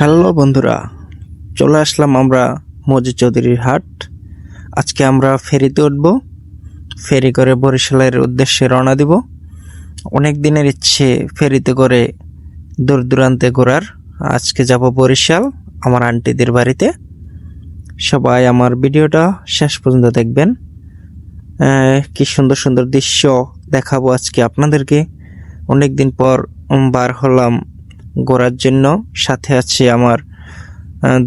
Hello বন্ধুরা, চলে আসলাম আমরা মজি চৌধুরীর হাট। আজকে আমরা ফেরিতে উঠব, ফেরি করে বরিশালের উদ্দেশ্যে রওনা দিব। অনেক দিনের ইচ্ছে ফেরিতে করে দূর দূরান্তে ঘোরার। আজকে যাব বরিশাল, আমার আন্টিদের বাড়িতে। সবাই আমার ভিডিওটা শেষ পর্যন্ত দেখবেন। কি সুন্দর সুন্দর দৃশ্য দেখাবো আজকে আপনাদেরকে। অনেক দিন পর বার হলাম ঘোরার জন্য। সাথে আছে আমার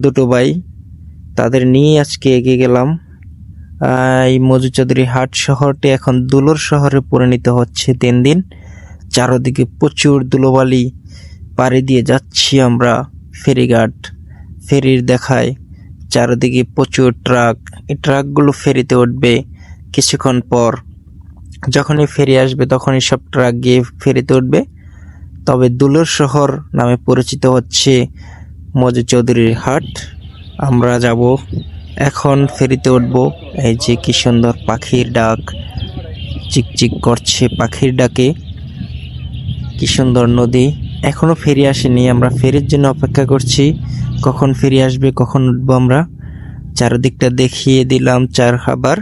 দুটো ভাই। তাদের নিয়ে আজকে এগিয়ে গেলাম। এই মজু চৌধুরী হাট শহরটি এখন দুলোর শহরে পরিণত হচ্ছে দিন দিন। চারদিকে প্রচুর ধুলোবালি পাড়ি দিয়ে যাচ্ছি আমরা ফেরিঘাট, ফেরির দেখায়। চারদিকে প্রচুর ট্রাক। এই ট্রাকগুলো ফেরিতে উঠবে কিছুক্ষণ পর। যখনই ফেরি আসবে, তখনই সব ট্রাক গিয়ে ফেরিতে উঠবে। তবে দুলোর শহর নামে পরিচিত হচ্ছে মজু চৌধুরীর হাট। আমরা যাব, এখন ফেরিতে উঠব। এই যে কি সুন্দর পাখির ডাক, চিকচিক করছে পাখির ডাকে। কি সুন্দর নদী এখনও ফেরি আসেনি। আমরা ফেরির জন্য অপেক্ষা করছি, কখন ফেরি আসবে, কখন উঠবো আমরা। চারদিকটা দেখিয়ে দিলাম চার খাবার।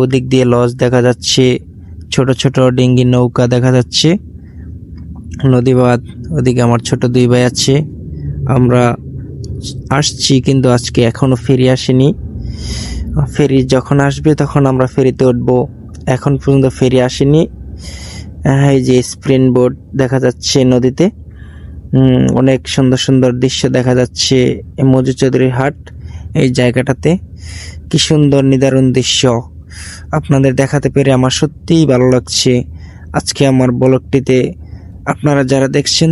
ওদিক দিয়ে লজ দেখা যাচ্ছে, ছোট ছোট ডিঙ্গি নৌকা দেখা যাচ্ছে। নদীবাদ ওদিকে আমার ছোট দুই ভাই আছে। আমরা আসছি কিন্তু আজকে এখনও ফেরি আসেনি। ফেরি যখন আসবে তখন আমরা ফেরিতে উঠবো। এখন পর্যন্ত ফেরি আসেনি। আহ, এই যে স্প্রিন বোর্ড দেখা যাচ্ছে নদীতে। অনেক সুন্দর সুন্দর দৃশ্য দেখা যাচ্ছে মজু চৌধুরীর হাট এই জায়গাটাতে। কি সুন্দর নিদারুণ দৃশ্য। আপনাদের দেখাতে পেরে আমার সত্যিই ভালো লাগছে। আজকে আমার ব্লগটিতে আপনারা যারা দেখছেন